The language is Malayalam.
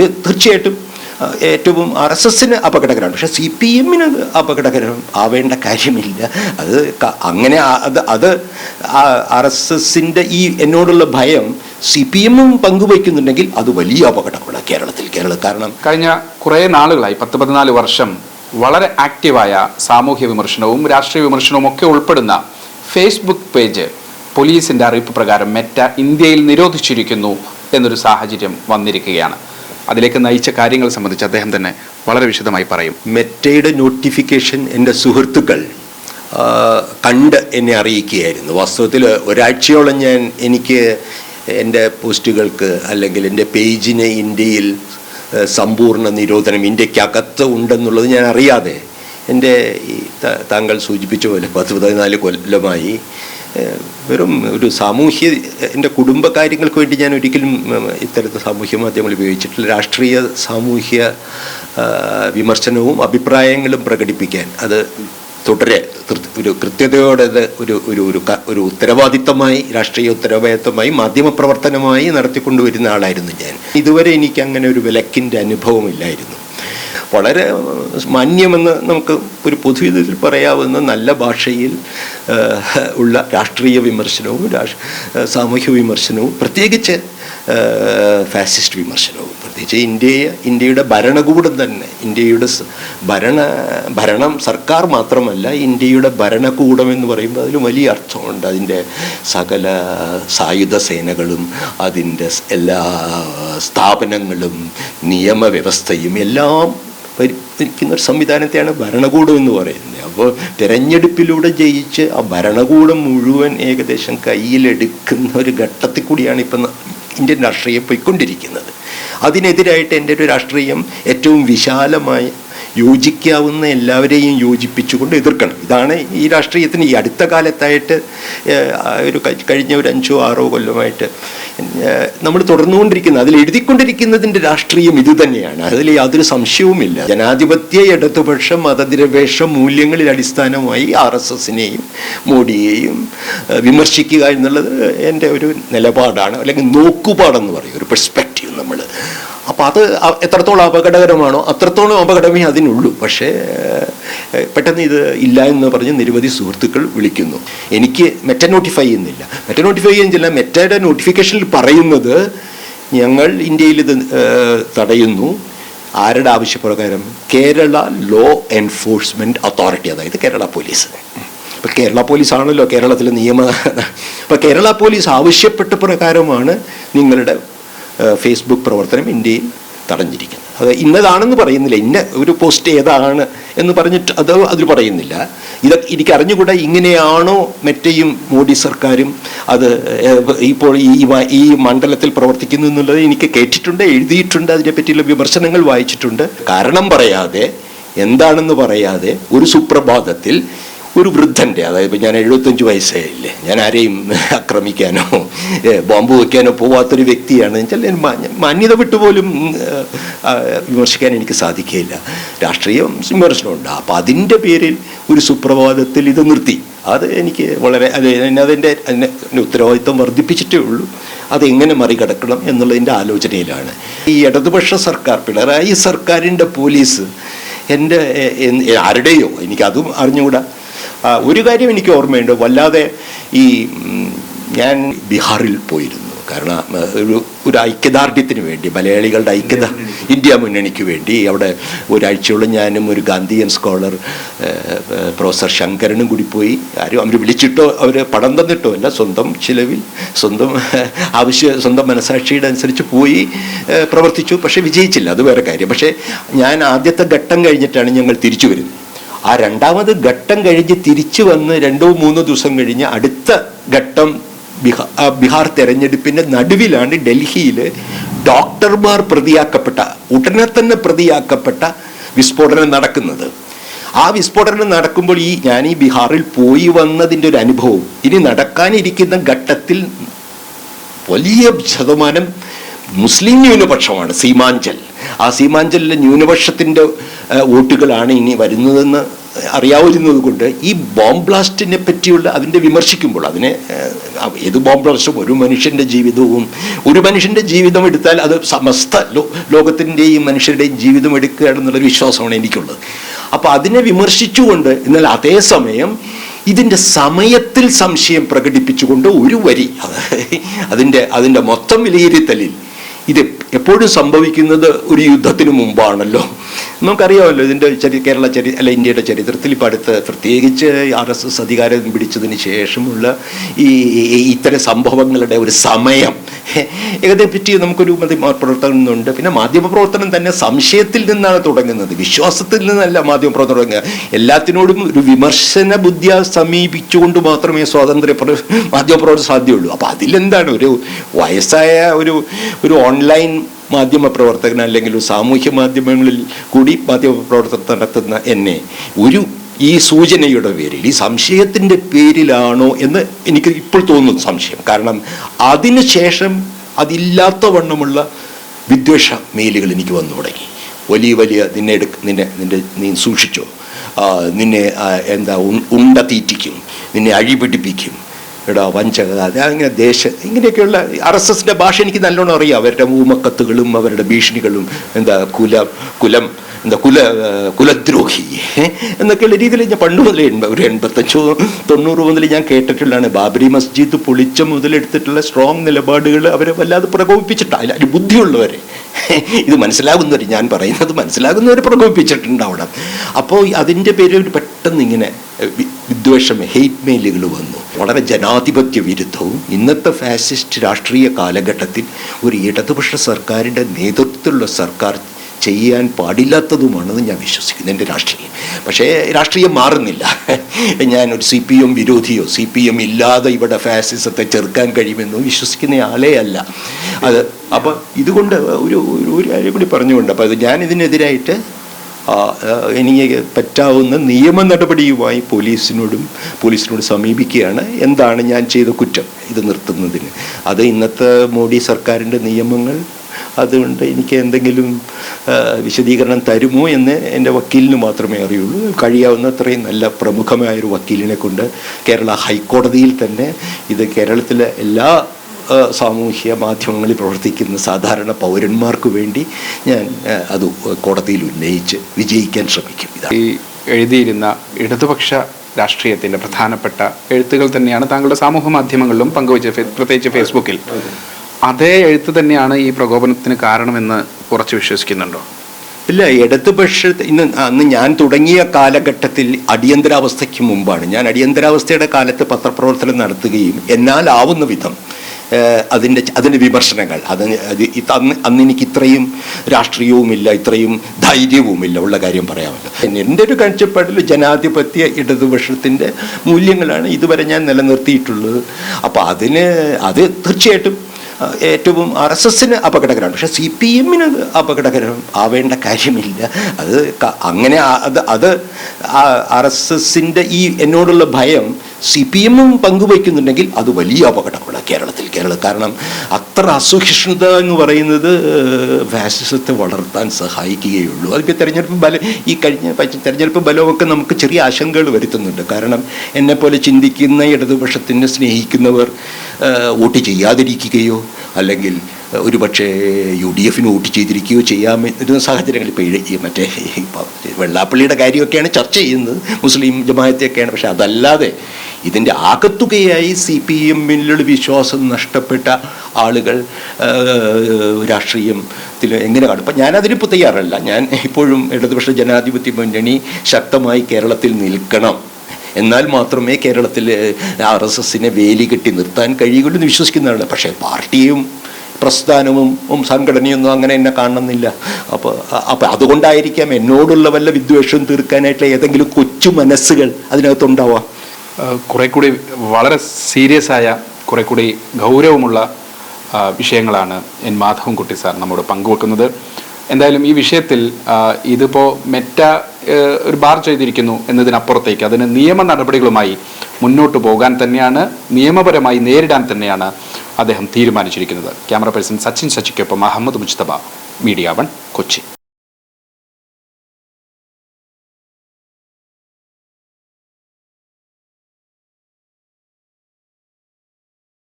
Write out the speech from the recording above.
അത് തീർച്ചയായിട്ടും ഏറ്റവും ആർ എസ് എസിന് അപകടകരമാണ്. പക്ഷേ സി പി എമ്മിന് അപകടകരം ആവേണ്ട കാര്യമില്ല. അത് അങ്ങനെ അത് അത് ആർ എസ് എസിന്റെ ഈ എന്നോടുള്ള ഭയം സി പി എമ്മും പങ്കുവയ്ക്കുന്നുണ്ടെങ്കിൽ അത് വലിയ അപകടമാണ് കേരളത്തിൽ കേരള കാരണം കഴിഞ്ഞ കുറേ നാളുകളായി പത്ത് പതിനാല് വർഷം വളരെ ആക്റ്റീവായ സാമൂഹ്യ വിമർശനവും രാഷ്ട്രീയ വിമർശനവും ഒക്കെ ഉൾപ്പെടുന്ന ഫേസ്ബുക്ക് പേജ് പോലീസിന്റെ അറിയിപ്പ് പ്രകാരം മെറ്റ ഇന്ത്യയിൽ നിരോധിച്ചിരിക്കുന്നു എന്നൊരു സാഹചര്യം വന്നിരിക്കുകയാണ്. അതിലേക്ക് നയിച്ച കാര്യങ്ങൾ സംബന്ധിച്ച് അദ്ദേഹം തന്നെ വളരെ വിശദമായി പറയും. മെറ്റയുടെ നോട്ടിഫിക്കേഷൻ എന്റെ സുഹൃത്തുക്കൾ കണ്ട് എന്നെ അറിയിക്കുകയായിരുന്നു. വാസ്തവത്തിൽ ഒരാഴ്ചയോളം ഞാൻ എനിക്ക് എന്റെ പോസ്റ്റുകൾക്ക് അല്ലെങ്കിൽ എന്റെ പേജിന് ഇന്ത്യയിൽ സമ്പൂർണ നിരോധനം ഇന്ത്യക്കകത്ത് ഉണ്ടെന്നുള്ളത് ഞാൻ അറിയാതെ എന്റെ താങ്കൾ സൂചിപ്പിച്ച പോലെ പത്ത് പതിനാല് കൊല്ലമായി വെറും ഒരു സാമൂഹ്യ എന്റെ കുടുംബകാര്യങ്ങൾക്ക് വേണ്ടി ഞാൻ ഒരിക്കലും ഇത്തരത്തെ സാമൂഹ്യ മാധ്യമങ്ങൾ ഉപയോഗിച്ചിട്ടില്ല. രാഷ്ട്രീയ സാമൂഹ്യ വിമർശനവും അഭിപ്രായങ്ങളും പ്രകടിപ്പിക്കാൻ അത് തുടരെ ഒരു കൃത്യതയോടെ ഒരു ഒരു ഒരു ഒരു ഉത്തരവാദിത്തമായി രാഷ്ട്രീയ ഉത്തരവാദിത്തമായി മാധ്യമപ്രവർത്തനമായി നടത്തിക്കൊണ്ടുവരുന്ന ആളായിരുന്നു ഞാൻ. ഇതുവരെ എനിക്ക് അങ്ങനെ ഒരു വിലക്കിന്റെ അനുഭവമില്ലായിരുന്നു വളരെ മാന്യമെന്ന് നമുക്ക് ഒരു പൊതുവിധത്തിൽ പറയാവുന്ന നല്ല ഭാഷയിൽ ഉള്ള രാഷ്ട്രീയ വിമർശനവും സാമൂഹ്യ വിമർശനവും പ്രത്യേകിച്ച് ഫാസിസ്റ്റ് വിമർശനവും. പ്രത്യേകിച്ച് ഇന്ത്യയെ ഇന്ത്യയുടെ ഭരണകൂടം തന്നെ ഇന്ത്യയുടെ ഭരണ ഭരണം സർക്കാർ മാത്രമല്ല ഇന്ത്യയുടെ ഭരണകൂടം എന്ന് പറയുമ്പോൾ അതിൽ വലിയ അർത്ഥമുണ്ട്. അതിന്റെ സകല സായുധ സേനകളും അതിന്റെ എല്ലാ സ്ഥാപനങ്ങളും നിയമവ്യവസ്ഥയും എല്ലാം ഭരിക്കുന്ന ഒരു സംവിധാനത്തെയാണ് ഭരണകൂടം എന്ന് പറയുന്നത്. അപ്പോൾ തിരഞ്ഞെടുപ്പിലൂടെ ജയിച്ച് ആ ഭരണകൂടം മുഴുവൻ ഏകദേശം കയ്യിലെടുക്കുന്ന ഒരു ഘട്ടത്തിൽ കൂടിയാണ് ഇപ്പം ഇന്ത്യൻ രാഷ്ട്രീയം പോയിക്കൊണ്ടിരിക്കുന്നത്. അതിനെതിരായിട്ട് എന്റെ ഒരു രാഷ്ട്രീയം ഏറ്റവും വിശാലമായ യോജിക്കാവുന്ന എല്ലാവരെയും യോജിപ്പിച്ചുകൊണ്ട് എതിർക്കണം. ഇതാണ് ഈ രാഷ്ട്രീയത്തിന് ഈ അടുത്ത കാലത്തായിട്ട് ഒരു കഴി- കഴിഞ്ഞ ഒരു അഞ്ചോ ആറോ കൊല്ലമായിട്ട് നമ്മൾ തുടർന്നുകൊണ്ടിരിക്കുന്നത്. അതിൽ എഴുതിക്കൊണ്ടിരിക്കുന്നതിന്റെ രാഷ്ട്രീയം ഇത് തന്നെയാണ്. അതിൽ യാതൊരു സംശയവുമില്ല. ജനാധിപത്യ ഇടതുപക്ഷ മതനിരപേക്ഷ മൂല്യങ്ങളിൽ അടിസ്ഥാനമായി ആർ എസ് എസിനെയും മോഡിയെയും വിമർശിക്കുക എന്നുള്ളത് എന്റെ ഒരു നിലപാടാണ്. അല്ലെങ്കിൽ നോക്കുപാടെന്ന് പറയും. ഒരു പെർസ്പെക്റ്റീവ് അപ്പോൾ അത് എത്രത്തോളം അപകടകരമാണോ അത്രത്തോളം അപകടമേ അതിനുള്ളൂ. പക്ഷേ പെട്ടെന്ന് ഇത് ഇല്ല എന്ന് പറഞ്ഞ് നിരവധി സുഹൃത്തുക്കൾ വിളിക്കുന്നു. എനിക്ക് മെറ്റ നോട്ടിഫൈ ചെയ്യുന്നില്ല. മെറ്റ നോട്ടിഫൈ ചെയ്യുന്നില്ല. മെറ്റയുടെ നോട്ടിഫിക്കേഷനിൽ പറയുന്നത് ഞങ്ങൾ ഇന്ത്യയിൽ ഇത് തടയുന്നു. ആരുടെ ആവശ്യപ്രകാരം? കേരള ലോ എൻഫോഴ്സ്മെന്റ് അതോറിറ്റി അതായത് കേരള പോലീസ്. ഇപ്പം കേരള പോലീസ് ആണല്ലോ കേരളത്തിലെ നിയമ അപ്പം കേരള പോലീസ് ആവശ്യപ്പെട്ട പ്രകാരമാണ് നിങ്ങളുടെ ഫേസ്ബുക്ക് പ്രവർത്തനം ഇന്ത്യയിൽ തടഞ്ഞിരിക്കുന്നത് അത് ഇന്നതാണെന്ന് പറയുന്നില്ല. ഇന്ന ഒരു പോസ്റ്റ് ഏതാണ് എന്ന് പറഞ്ഞിട്ട് അത് അതിൽ പറയുന്നില്ല. ഇത് എനിക്ക് അറിഞ്ഞുകൂടാ ഇങ്ങനെയാണോ മെറ്റയും മോഡി സർക്കാരും അത് ഇപ്പോൾ ഈ ഈ മണ്ഡലത്തിൽ പ്രവർത്തിക്കുന്നു എന്നുള്ളത് എനിക്ക് കേട്ടിട്ടുണ്ട് എഴുതിയിട്ടുണ്ട് അതിനെപ്പറ്റിയുള്ള വിമർശനങ്ങൾ വായിച്ചിട്ടുണ്ട്. കാരണം പറയാതെ എന്താണെന്ന് പറയാതെ ഒരു സുപ്രഭാതത്തിൽ ഒരു വൃദ്ധന്റെ അതായത് ഇപ്പം ഞാൻ എഴുപത്തഞ്ച് വയസ്സായില്ലേ ഞാൻ ആരെയും ആക്രമിക്കാനോ ബോംബ് വയ്ക്കാനോ പോവാത്തൊരു വ്യക്തിയാണ്. വെച്ചാൽ മാന്യത വിട്ടുപോലും വിമർശിക്കാൻ എനിക്ക് സാധിക്കുകയില്ല. രാഷ്ട്രീയ വിമർശനമുണ്ട്. അപ്പം അതിന്റെ പേരിൽ ഒരു സുപ്രഭാതത്തിൽ ഇത് നിർത്തി. അത് എനിക്ക് വളരെ അത് അതിന്റെ ഉത്തരവാദിത്വം വർദ്ധിപ്പിച്ചിട്ടേ ഉള്ളൂ. അതെങ്ങനെ മറികടക്കണം എന്നുള്ളതിന്റെ ആലോചനയിലാണ്. ഈ ഇടതുപക്ഷ സർക്കാർ പിണറായി സർക്കാരിന്റെ പോലീസ് എന്റെ ആരുടെയോ എനിക്കതും അറിഞ്ഞുകൂടാ. ഒരു കാര്യം എനിക്ക് ഓർമ്മയുണ്ട്. വല്ലാതെ ഈ ഞാൻ ബീഹാറിൽ പോയിരുന്നു. കാരണം ഒരു ഒരു ഐക്യദാർഢ്യത്തിന് വേണ്ടി മലയാളികളുടെ ഐക്യത ഇന്ത്യ മുന്നണിക്ക് വേണ്ടി അവിടെ ഒരാഴ്ചയോളം ഞാനും ഒരു ഗാന്ധിയൻ സ്കോളർ പ്രൊഫസർ ശങ്കരനും കൂടി പോയി. ആരും അവർ വിളിച്ചിട്ടോ അവർ പണം തന്നിട്ടോ അല്ല. സ്വന്തം ചിലവിൽ സ്വന്തം ആവശ്യ സ്വന്തം മനസാക്ഷിയുടെ അനുസരിച്ച് പോയി പ്രവർത്തിച്ചു. പക്ഷേ വിജയിച്ചില്ല. അത് വേറെ കാര്യം. പക്ഷേ ഞാൻ ആദ്യത്തെ ഘട്ടം കഴിഞ്ഞിട്ടാണ് ഞങ്ങൾ തിരിച്ചു വരുന്നത്. ആ രണ്ടാമത് ഘട്ടം കഴിഞ്ഞ് തിരിച്ചു വന്ന് രണ്ടോ മൂന്നോ ദിവസം കഴിഞ്ഞ് അടുത്ത ഘട്ടം ബിഹാർ ബീഹാർ തെരഞ്ഞെടുപ്പിന്റെ നടുവിലാണ് ഡൽഹിയിൽ ഡോക്ടർമാർ പ്രതിയാക്കപ്പെട്ട ഉടനെ തന്നെ പ്രതിയാക്കപ്പെട്ട വിസ്ഫോടനം നടക്കുന്നത്. ആ വിസ്ഫോടനം നടക്കുമ്പോൾ ഈ ഞാൻ ഈ ബീഹാറിൽ പോയി വന്നതിന്റെ ഒരു അനുഭവം ഇനി നടക്കാനിരിക്കുന്ന ഘട്ടത്തിൽ വലിയ ശതമാനം മുസ്ലിം ന്യൂനപക്ഷമാണ് സീമാഞ്ചൽ. ആ സീമാഞ്ചലിലെ ന്യൂനപക്ഷത്തിന്റെ വോട്ടുകളാണ് ഇനി വരുന്നതെന്ന് അറിയാവുന്നത് കൊണ്ട് ഈ ബോംബ് ബ്ലാസ്റ്റിനെ പറ്റിയുള്ള അതിന്റെ വിമർശിക്കുമ്പോൾ അതിനെ ഏത് ബോംബ് ബ്ലാസ്റ്റും ഒരു മനുഷ്യന്റെ ജീവിതവും ഒരു മനുഷ്യന്റെ ജീവിതം എടുത്താൽ അത് സമസ്ത ലോ ലോകത്തിന്റെയും മനുഷ്യരുടെയും ജീവിതം എടുക്കുകയാണെന്നുള്ളൊരു വിശ്വാസമാണ് എനിക്കുള്ളത്. അപ്പോൾ അതിനെ വിമർശിച്ചുകൊണ്ട് എന്നാൽ അതേസമയം ഇതിന്റെ സമയത്തിൽ സംശയം പ്രകടിപ്പിച്ചുകൊണ്ട് ഒരു വരി അത് അതിന്റെ അതിന്റെ മൊത്തം വിലയിരുത്തലിൽ ഇത് എപ്പോഴും സംഭവിക്കുന്നത് ഒരു യുദ്ധത്തിന് മുമ്പാണല്ലോ. നമുക്കറിയാമല്ലോ ഇതിന്റെ ചരി കേരള ചരി അല്ല ഇന്ത്യയുടെ ചരിത്രത്തിൽ ഇപ്പോൾ അടുത്ത് പ്രത്യേകിച്ച് ആർ എസ് എസ് അധികാരം പിടിച്ചതിന് ശേഷമുള്ള ഈ ഇത്തരം സംഭവങ്ങളുടെ ഒരു സമയം. ഇതിനെപ്പറ്റി നമുക്കൊരു മാധ്യമപ്രവർത്തനം പിന്നെ മാധ്യമപ്രവർത്തനം തന്നെ സംശയത്തിൽ നിന്നാണ് തുടങ്ങുന്നത്. വിശ്വാസത്തിൽ നിന്നല്ല മാധ്യമപ്രവർത്തനം തുടങ്ങുക. എല്ലാത്തിനോടും ഒരു വിമർശന ബുദ്ധിയ സമീപിച്ചുകൊണ്ട് മാത്രമേ സ്വാതന്ത്ര്യ പ്ര- മാധ്യമപ്രവർത്തനം സാധ്യമുള്ളൂ. അപ്പോൾ അതിലെന്താണ്? ഒരു വയസ്സായ ഒരു ഒരു ഓൺലൈൻ മാധ്യമ പ്രവർത്തകൻ അല്ലെങ്കിൽ സാമൂഹ്യ മാധ്യമങ്ങളിൽ കൂടി മാധ്യമ പ്രവർത്തനം നടത്തുന്ന എന്നെ ഒരു ഈ സൂചനയുടെ പേരിൽ ഈ സംശയത്തിന്റെ പേരിലാണോ എന്ന് എനിക്ക് ഇപ്പോൾ തോന്നുന്നു സംശയം. കാരണം അതിനുശേഷം അതില്ലാത്ത വണ്ണമുള്ള വിദ്വേഷ മെയിലുകൾ എനിക്ക് വന്നു തുടങ്ങി. വലിയ വലിയ നിന്നെ എടുക്ക നിന്നെ നിന്റെ നീ സൂക്ഷിച്ചോ. നിന്നെ എന്താ ഉണ്ട തീറ്റിക്കും. നിന്നെ അഴിപിടിപ്പിക്കും. എടാ വഞ്ചക അത് അങ്ങനെ ദേശ ഇങ്ങനെയൊക്കെയുള്ള ആർ എസ് എസിന്റെ ഭാഷ എനിക്ക് നല്ലോണം അറിയാം. അവരുടെ ഊമക്കത്തുകളും അവരുടെ ഭീഷണികളും എന്താ കുല കുലം എന്താ കുല കുലദ്രോഹി എന്നൊക്കെയുള്ള രീതിയിൽ ഞാൻ പണ്ട് മുതലേ ഒരു എൺപത്തഞ്ചോ തൊണ്ണൂറ് മുതൽ ഞാൻ കേട്ടിട്ടുള്ളതാണ്. ബാബരി മസ്ജിദ് പൊളിച്ച മുതലെടുത്തിട്ടുള്ള സ്ട്രോങ് നിലപാടുകൾ അവരെ വല്ലാതെ പ്രകോപിപ്പിച്ചിട്ടാണ് അതിൽ ബുദ്ധിയുള്ളവരെ. ഇത് മനസ്സിലാകുന്നവർ ഞാൻ പറയുന്നത് മനസ്സിലാകുന്നവർ പ്രകോപിപ്പിച്ചിട്ടുണ്ടാവണം. അപ്പോൾ അതിന്റെ പേര് പെട്ടെന്ന് ഇങ്ങനെ വിദ്വേഷം ഹെയ്റ്റ് മെയിലുകൾ വന്നു. വളരെ ജനാധിപത്യ വിരുദ്ധവും ഇന്നത്തെ ഫാസിസ്റ്റ് രാഷ്ട്രീയ കാലഘട്ടത്തിൽ ഒരു ഇടതുപക്ഷ സർക്കാരിന്റെ നേതൃത്വത്തിലുള്ള സർക്കാർ ചെയ്യാൻ പാടില്ലാത്തതുമാണെന്ന് ഞാൻ വിശ്വസിക്കുന്നു എന്റെ രാഷ്ട്രീയം. പക്ഷേ രാഷ്ട്രീയം മാറുന്നില്ല. ഞാനൊരു സി പി എം വിരോധിയോ സി പി എം ഇല്ലാതെ ഇവിടെ ഫാസിസത്തെ ചെറുക്കാൻ കഴിയുമെന്നോ വിശ്വസിക്കുന്ന ആളേ അല്ല. അത് അപ്പോൾ ഇതുകൊണ്ട് ഒരു ഒരു- കാര്യം കൂടി പറഞ്ഞുകൊണ്ട് അപ്പോൾ അത് ആ, എനിക്ക് പറ്റാവുന്ന നിയമ നടപടിയുമായി പോലീസിനോടും പോലീസിനോട് സമീപിക്കുകയാണ്. എന്താണ് ഞാൻ ചെയ്ത കുറ്റം? ഇത് നിർത്തുന്നതിന്. അത് ഇന്നത്തെ മോഡി സർക്കാരിന്റെ നിയമങ്ങൾ. അതുകൊണ്ട് എനിക്ക് എന്തെങ്കിലും വിശദീകരണം തരുമോ എന്ന് എന്റെ വക്കീലിന് മാത്രമേ അറിയുള്ളൂ. കഴിയാവുന്ന അത്രയും നല്ല പ്രമുഖമായൊരു വക്കീലിനെ കൊണ്ട് കേരള ഹൈക്കോടതിയിൽ തന്നെ ഇത് കേരളത്തിലെ എല്ലാ സാമൂഹ്യ മാധ്യമങ്ങളിൽ പ്രവർത്തിക്കുന്ന സാധാരണ പൗരന്മാർക്ക് വേണ്ടി ഞാൻ അത് കോടതിയിൽ ഉന്നയിച്ച് വിജയിക്കാൻ ശ്രമിക്കും. ഈ എഴുതിയിരുന്ന ഇടതുപക്ഷ രാഷ്ട്രീയത്തിന്റെ പ്രധാനപ്പെട്ട എഴുത്തുകൾ തന്നെയാണ് താങ്കളുടെ സാമൂഹ്യ മാധ്യമങ്ങളിലും പങ്കുവച്ച പ്രത്യേകിച്ച് ഫേസ്ബുക്കിൽ. അതേ എഴുത്ത് തന്നെയാണ് ഈ പ്രകോപനത്തിന് കാരണമെന്ന് കുറച്ച് വിശ്വസിക്കുന്നുണ്ടോ? ഇല്ല ഇടതുപക്ഷ ഇന്ന് അന്ന് ഞാൻ തുടങ്ങിയ കാലഘട്ടത്തിൽ അടിയന്തരാവസ്ഥയ്ക്ക് മുമ്പാണ്. ഞാൻ അടിയന്തരാവസ്ഥയുടെ കാലത്ത് പത്രപ്രവർത്തനം നടത്തുകയും എന്നാൽ ആവുന്ന വിധം അതിന്റെ അതിന്റെ വിമർശനങ്ങൾ. അത് അന്ന് അന്ന് എനിക്ക് ഇത്രയും രാഷ്ട്രീയവുമില്ല ഇത്രയും ധൈര്യവുമില്ല ഉള്ള കാര്യം പറയാമല്ലോ. എന്റെ ഒരു കാഴ്ചപ്പാടിൽ ജനാധിപത്യ ഇടതുപക്ഷത്തിന്റെ മൂല്യങ്ങളാണ് ഇതുവരെ ഞാൻ നിലനിർത്തിയിട്ടുള്ളത്. അപ്പോൾ അതിന് അത് തീർച്ചയായിട്ടും ഏറ്റവും ആർ എസ് എസിന് അപകടകരമാണ്. പക്ഷേ സി പി എമ്മിന് അപകടകരം ആവേണ്ട കാര്യമില്ല. അത് അങ്ങനെ അത് അത് ആർ എസ് എസിന്റെ ഈ എന്നോടുള്ള ഭയം സി പി എമ്മും പങ്കുവയ്ക്കുന്നുണ്ടെങ്കിൽ അത് വലിയ അപകടമാണ് കേരളത്തിൽ. കേരള കാരണം അത്ര അസഹിഷ്ണുത എന്ന് പറയുന്നത് ഫാസിസത്തെ വളർത്താൻ സഹായിക്കുകയുള്ളൂ. അതിപ്പോൾ തെരഞ്ഞെടുപ്പ് ബലം ഈ കഴിഞ്ഞ തെരഞ്ഞെടുപ്പ് ബലമൊക്കെ നമുക്ക് ചെറിയ ആശങ്കകൾ വരുത്തുന്നുണ്ട്. കാരണം എന്നെപ്പോലെ ചിന്തിക്കുന്ന ഇടതുപക്ഷത്തിനെ സ്നേഹിക്കുന്നവർ വോട്ട് ചെയ്യാതിരിക്കുകയോ അല്ലെങ്കിൽ ഒരുപക്ഷെ യു ഡി എഫിന് വോട്ട് ചെയ്തിരിക്കുകയോ ചെയ്യാമെന്ന സാഹചര്യങ്ങൾ ഇപ്പോൾ മറ്റേ വെള്ളാപ്പള്ളിയുടെ കാര്യമൊക്കെയാണ് ചർച്ച ചെയ്യുന്നത്. മുസ്ലിം ജമായത്തെയൊക്കെയാണ്. പക്ഷേ അതല്ലാതെ ഇതിന്റെ ആകത്തുകയായി സി പി എമ്മിലുള്ള വിശ്വാസം നഷ്ടപ്പെട്ട ആളുകൾ രാഷ്ട്രീയത്തിൽ എങ്ങനെ കാണും? അപ്പം ഞാനതിനിപ്പോൾ തയ്യാറല്ല. ഞാൻ ഇപ്പോഴും ഇടതുപക്ഷ ജനാധിപത്യ മുന്നണി ശക്തമായി കേരളത്തിൽ നിൽക്കണം. എന്നാൽ മാത്രമേ കേരളത്തിൽ ആർ എസ് എസിനെ വേലി കെട്ടി നിർത്താൻ കഴിയുകയുള്ളൂ എന്ന് വിശ്വസിക്കുന്നതാണ് പക്ഷേ പാർട്ടിയും പ്രസ്ഥാനവും സംഘടനയൊന്നും അങ്ങനെ എന്നെ കാണുന്നില്ല. അപ്പോൾ അപ്പോൾ അതുകൊണ്ടായിരിക്കാം എന്നോടുള്ള വല്ല വിദ്വേഷവും തീർക്കാനായിട്ടുള്ള ഏതെങ്കിലും കൊച്ചു മനസ്സുകൾ അതിനകത്തുണ്ടാവാം. കുറെ കൂടി വളരെ സീരിയസ് ആയ കുറെ കൂടി ഗൗരവമുള്ള വിഷയങ്ങളാണ് എൻ മാധവൻകുട്ടി സാർ നമ്മോട് പങ്കുവെക്കുന്നത്. എന്തായാലും ഈ വിഷയത്തിൽ ഇതിപ്പോൾ മെറ്റ ഒരു ബാർ ചെയ്തിരിക്കുന്നു എന്നതിനപ്പുറത്തേക്ക് അതിന് നിയമ നടപടികളുമായി മുന്നോട്ട് പോകാൻ തന്നെയാണ് നിയമപരമായി നേരിടാൻ തന്നെയാണ് അദ്ദേഹം തീരുമാനിച്ചിരിക്കുന്നത്. ക്യാമറ പേഴ്സൺ സച്ചിൻ സച്ചിക്കൊപ്പം അഹമ്മദ് മുജ്തബ മീഡിയ വൺ കൊച്ചി.